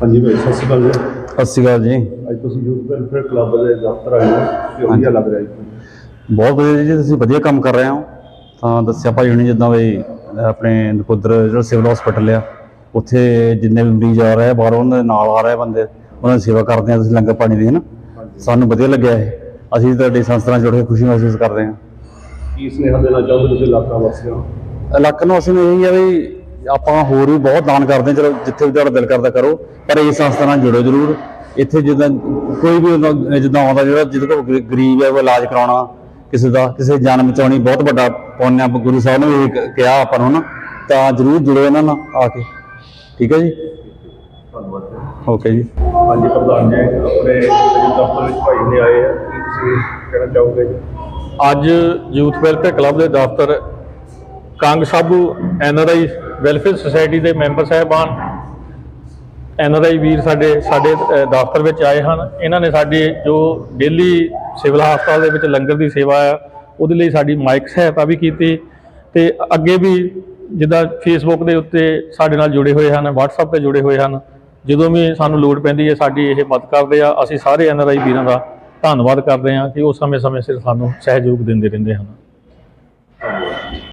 ਹਾਂਜੀ ਭਾਈ ਸਤਿ ਸ਼੍ਰੀ ਅਕਾਲ ਜੀ। ਸਤਿ ਸ਼੍ਰੀ ਅਕਾਲ ਜੀ। ਅੱਜ ਤੁਸੀਂ ਯੂਥ ਵੈਲਫੇਅਰ ਕਲੱਬ ਦੇ ਦਫ਼ਤਰ ਆਏ ਹੋ ਤੇ ਵਧੀਆ ਲੱਗ ਰਿਹਾ ਜੀ ਬਹੁਤ ਵਧੀਆ ਜੀ ਤੁਸੀਂ ਵਧੀਆ ਕੰਮ ਕਰ ਰਹੇ ਹੋ। ਤਾਂ ਦੱਸਿਆ ਭਾਈ ਹੁਣੀ ਜਿੱਦਾਂ ਵੀ ਆਪਣੇ ਨਕੁਦਰ ਜਿਹੜਾ ਸਿਵਲ ਹਸਪੀਟਲ ਆ ਉੱਥੇ ਜਿੰਨੇ ਵੀ ਮਰੀਜ਼ ਆ ਰਹੇ ਆ ਬਾਹਰੋਂ ਉਹਨਾਂ ਦੇ ਨਾਲ ਆ ਰਹੇ ਬੰਦੇ ਉਹਨਾਂ ਦੀ ਸੇਵਾ ਕਰਦੇ ਆ ਤੁਸੀਂ ਲੰਗਰ ਪਾਣੀ ਦੀ ਹੈ ਨਾ ਸਾਨੂੰ ਵਧੀਆ ਲੱਗਿਆ ਇਹ। ਅਸੀਂ ਤੁਹਾਡੀ ਸੰਸਥਾ ਨਾਲ ਜੁੜ ਕੇ ਖੁਸ਼ੀ ਮਹਿਸੂਸ ਕਰ ਰਹੇ ਹਾਂ। ਕੀ ਸੁਨੇਹਾ ਦੇਣਾ ਚਾਹੋਗੇ ਤੁਸੀਂ ਇਲਾਕਾ ਵਾਸੀਆਂ ਨੂੰ? ਇਲਾਕੇ ਨੂੰ ਅਸੀਂ ਇਹੀ ਆ ਵੀ ਆਪਾਂ ਹੋਰ ਵੀ ਬਹੁਤ ਦਾਨ ਕਰਦੇ ਹਾਂ ਚਲੋ ਜਿੱਥੇ ਵੀ ਤੁਹਾਡਾ ਦਿਲ ਕਰਦਾ ਕਰੋ ਪਰ ਇਸ ਸੰਸਥਾ ਨਾਲ ਜੁੜੋ ਜ਼ਰੂਰ। ਇੱਥੇ ਜਿੱਦਾਂ ਕੋਈ ਵੀ ਜਿੱਦਾਂ ਆਉਂਦਾ ਜਿਹੜਾ ਜਿਹਦੇ ਕੋਲ ਗਰੀ- ਗਰੀਬ ਹੈ ਉਹ ਇਲਾਜ ਕਰਾਉਣਾ ਕਿਸੇ ਦਾ ਕਿਸੇ ਜਾਨ ਬਚਾਉਣੀ ਬਹੁਤ ਵੱਡਾ ਪੁੰਨ ਆ ਗੁਰੂ ਸਾਹਿਬ ਨੇ ਵੀ ਇਹ ਕਿਹਾ ਆਪਾਂ ਨੂੰ ਨਾ ਤਾਂ ਜ਼ਰੂਰ ਜੁੜੋ ਇਹਨਾਂ ਨਾਲ ਆ ਕੇ। ਠੀਕ ਹੈ ਜੀ? ਧੰਨਵਾਦ ਜੀ। ਓਕੇ ਜੀ। ਹਾਂਜੀ ਪ੍ਰਧਾਨ ਜੀ ਆਪਣੇ ਅੱਜ ਦਫ਼ਤਰ ਵਿੱਚ ਭਾਈ ਨੇ ਆਏ ਆ ਕੀ ਤੁਸੀਂ ਕਹਿਣਾ ਚਾਹੋਗੇ ਜੀ? ਅੱਜ ਯੂਥ ਵੈਲਫੇਅਰ ਕਲੱਬ ਦੇ ਦਫ਼ਤਰ Kang Sabu NRI welfare society ਦੇ ਮੈਂਬਰ ਸਾਹਿਬਾਨ ਐਨਆਰਆਈ ਵੀਰ ਸਾਡੇ ਸਾਡੇ ਦਫ਼ਤਰ ਵਿੱਚ ਆਏ ਹਨ। ਇਹਨਾਂ ਨੇ ਸਾਡੇ ਜੋ ਡੇਲੀ ਸਿਵਲ ਹਸਪਤਾਲ ਦੇ ਵਿੱਚ ਲੰਗਰ ਦੀ ਸੇਵਾ ਆ, ਉਹਦੇ ਲਈ ਸਾਡੀ ਮਾਈਕ ਸਹਾਇਤਾ ਵੀ ਕੀਤੀ ਤੇ ਅੱਗੇ ਵੀ ਜਿੱਦਾਂ ਫੇਸਬੁੱਕ ਦੇ ਉੱਤੇ ਸਾਡੇ ਨਾਲ ਜੁੜੇ ਹੋਏ ਹਨ, WhatsApp ਤੇ ਜੁੜੇ ਹੋਏ ਹਨ। ਜਦੋਂ ਵੀ ਸਾਨੂੰ ਲੋੜ ਪੈਂਦੀ ਹੈ, ਸਾਡੀ ਇਹ ਮਦਦ ਕਰਦੇ ਆ। ਅਸੀਂ ਸਾਰੇ ਐਨਆਰਆਈ ਵੀਰਾਂ ਦਾ ਧੰਨਵਾਦ ਕਰਦੇ ਹਾਂ ਕਿ ਉਹ ਸਮੇਂ-ਸਮੇਂ ਸਿਰ ਸਾਨੂੰ ਸਹਿਯੋਗ ਦਿੰਦੇ ਰਹਿੰਦੇ ਹਨ।